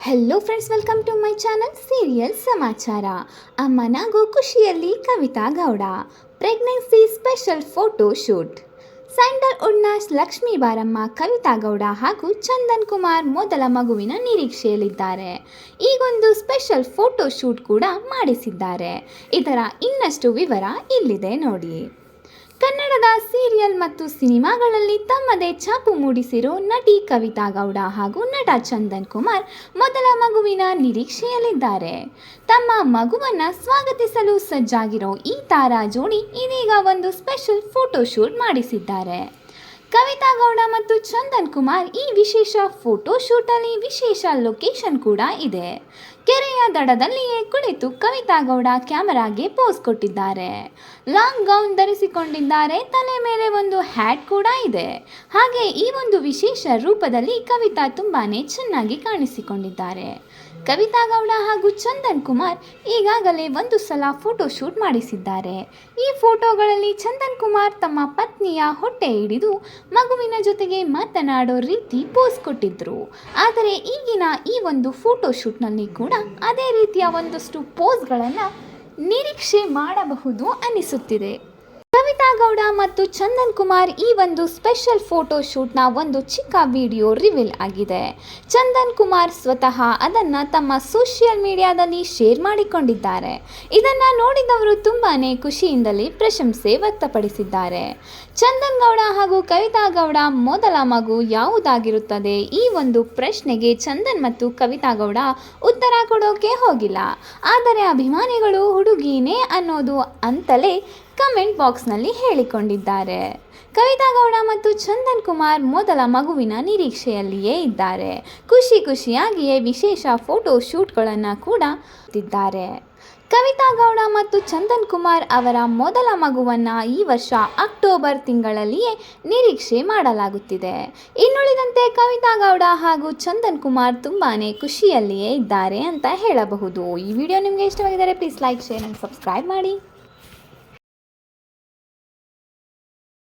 Hello friends welcome to my channel serial ಸಮಾಚಾರ ಅಮ್ಮನಾಗೂ ಖುಷಿಯಲ್ಲಿ Kavitha Gowda pregnancy special photo shoot sandal ಉಡ್ನ ಲಕ್ಷ್ಮೀ ಬಾರಮ್ಮ ಕವಿತಾ ಗೌಡ ಹಾಗೂ ಚಂದನ್ ಕುಮಾರ್ ಮೊದಲ ಮಗುವಿನ ನಿರೀಕ್ಷೆಯಲ್ಲಿದ್ದಾರೆ. ಈಗೊಂದು ಸ್ಪೆಷಲ್ ಫೋಟೋ ಶೂಟ್ ಕೂಡ ಮಾಡಿಸಿದ್ದಾರೆ. ಇದರ ಇನ್ನಷ್ಟು ವಿವರ ಇಲ್ಲಿದೆ ನೋಡಿ. ಕನ್ನಡದ ಸೀರಿಯಲ್ ಮತ್ತು ಸಿನಿಮಾಗಳಲ್ಲಿ ತಮ್ಮದೇ ಛಾಪು ಮೂಡಿಸಿರೋ ನಟಿ ಕವಿತಾ ಗೌಡ ಹಾಗೂ ನಟ ಚಂದನ್ ಕುಮಾರ್ ಮೊದಲ ಮಗುವಿನ ನಿರೀಕ್ಷೆಯಲ್ಲಿದ್ದಾರೆ. ತಮ್ಮ ಮಗುವನ್ನು ಸ್ವಾಗತಿಸಲು ಸಜ್ಜಾಗಿರೋ ಈ ತಾರಾ ಜೋಡಿ ಇದೀಗ ಒಂದು ಸ್ಪೆಷಲ್ ಫೋಟೋಶೂಟ್ ಮಾಡಿಸಿದ್ದಾರೆ. ಕವಿತಾ ಗೌಡ ಮತ್ತು ಚಂದನ್ ಕುಮಾರ್ ಈ ವಿಶೇಷ ಫೋಟೋ ಶೂಟಲ್ಲಿ ವಿಶೇಷ ಲೊಕೇಶನ್ ಕೂಡ ಇದೆ. ಕೆರೆಯ ದಡದಲ್ಲಿಯೇ ಕುಳಿತು ಕವಿತಾ ಗೌಡ ಕ್ಯಾಮರಾಗೆ ಪೋಸ್ ಕೊಟ್ಟಿದ್ದಾರೆ. ಲಾಂಗ್ ಗೌನ್ ಧರಿಸಿಕೊಂಡಿದ್ದಾರೆ, ತಲೆ ಮೇಲೆ ಒಂದು ಹ್ಯಾಟ್ ಕೂಡ ಇದೆ. ಹಾಗೆ ಈ ಒಂದು ವಿಶೇಷ ರೂಪದಲ್ಲಿ ಕವಿತಾ ತುಂಬಾನೇ ಚೆನ್ನಾಗಿ ಕಾಣಿಸಿಕೊಂಡಿದ್ದಾರೆ. ಕವಿತಾ ಗೌಡ ಹಾಗೂ ಚಂದನ್ ಕುಮಾರ್ ಈಗಾಗಲೇ ಒಂದು ಸಲ ಫೋಟೋ ಶೂಟ್ ಮಾಡಿಸಿದ್ದಾರೆ. ಈ ಫೋಟೋಗಳಲ್ಲಿ ಚಂದನ್ ಕುಮಾರ್ ತಮ್ಮ ಪತ್ನಿಯ ಹೊಟ್ಟೆ ಹಿಡಿದು ಮಗುವಿನ ಜೊತೆಗೆ ಮಾತನಾಡೋ ರೀತಿ ಪೋಸ್ ಕೊಟ್ಟಿದ್ರು. ಆದರೆ ಈಗಿನ ಈ ಒಂದು ಫೋಟೋ ಶೂಟ್ನಲ್ಲಿ ಕೂಡ ಅದೇ ರೀತಿಯ ಒಂದಷ್ಟು ಪೋಸ್ಗಳನ್ನು ನಿರೀಕ್ಷೆ ಮಾಡಬಹುದು ಅನಿಸುತ್ತಿದೆ ಕವಿತಾ ಗೌಡ ಮತ್ತು ಚಂದನ್ ಕುಮಾರ್ ಈ ಒಂದು ಸ್ಪೆಷಲ್ ಫೋಟೋ ಶೂಟ್ನ ಒಂದು ಚಿಕ್ಕ ವಿಡಿಯೋ ರಿವೀಲ್ ಆಗಿದೆ. ಚಂದನ್ ಕುಮಾರ್ ಸ್ವತಃ ಅದನ್ನು ತಮ್ಮ ಸೋಷಿಯಲ್ ಮೀಡಿಯಾದಲ್ಲಿ ಶೇರ್ ಮಾಡಿಕೊಂಡಿದ್ದಾರೆ. ಇದನ್ನು ನೋಡಿದವರು ತುಂಬಾನೇ ಖುಷಿಯಿಂದಲೇ ಪ್ರಶಂಸೆ ವ್ಯಕ್ತಪಡಿಸಿದ್ದಾರೆ. ಚಂದನ್ ಗೌಡ ಹಾಗೂ ಕವಿತಾ ಗೌಡ ಮೊದಲ ಮಗು ಯಾವುದಾಗಿರುತ್ತದೆ? ಈ ಒಂದು ಪ್ರಶ್ನೆಗೆ ಚಂದನ್ ಮತ್ತು ಕವಿತಾ ಗೌಡ ಉತ್ತರ ಕೊಡೋಕೆ ಹೋಗಿಲ್ಲ. ಆದರೆ ಅಭಿಮಾನಿಗಳು ಹುಡುಗಿನೇ ಅನ್ನೋದು ಅಂತಲೇ ಕಮೆಂಟ್ ಬಾಕ್ಸ್ನಲ್ಲಿ ಹೇಳಿಕೊಂಡಿದ್ದಾರೆ. ಕವಿತಾ ಗೌಡ ಮತ್ತು ಚಂದನ್ ಕುಮಾರ್ ಮೊದಲ ಮಗುವಿನ ನಿರೀಕ್ಷೆಯಲ್ಲಿಯೇ ಇದ್ದಾರೆ. ಖುಷಿ ಖುಷಿಯಾಗಿಯೇ ವಿಶೇಷ ಫೋಟೋ ಶೂಟ್ಗಳನ್ನು ಕೂಡ ಇದ್ದಾರೆ ಕವಿತಾ ಗೌಡ ಮತ್ತು ಚಂದನ್ ಕುಮಾರ್ ಅವರ ಮೊದಲ ಮಗುವನ್ನು ಈ ವರ್ಷ ಅಕ್ಟೋಬರ್ ತಿಂಗಳಲ್ಲಿಯೇ ನಿರೀಕ್ಷೆ ಮಾಡಲಾಗುತ್ತಿದೆ. ಇನ್ನುಳಿದಂತೆ ಕವಿತಾ ಗೌಡ ಹಾಗೂ ಚಂದನ್ ಕುಮಾರ್ ತುಂಬಾ ಖುಷಿಯಲ್ಲಿಯೇ ಇದ್ದಾರೆ ಅಂತ ಹೇಳಬಹುದು. ಈ ವಿಡಿಯೋ ನಿಮಗೆ ಇಷ್ಟವಾಗಿದ್ದರೆ please like, share and subscribe ಮಾಡಿ.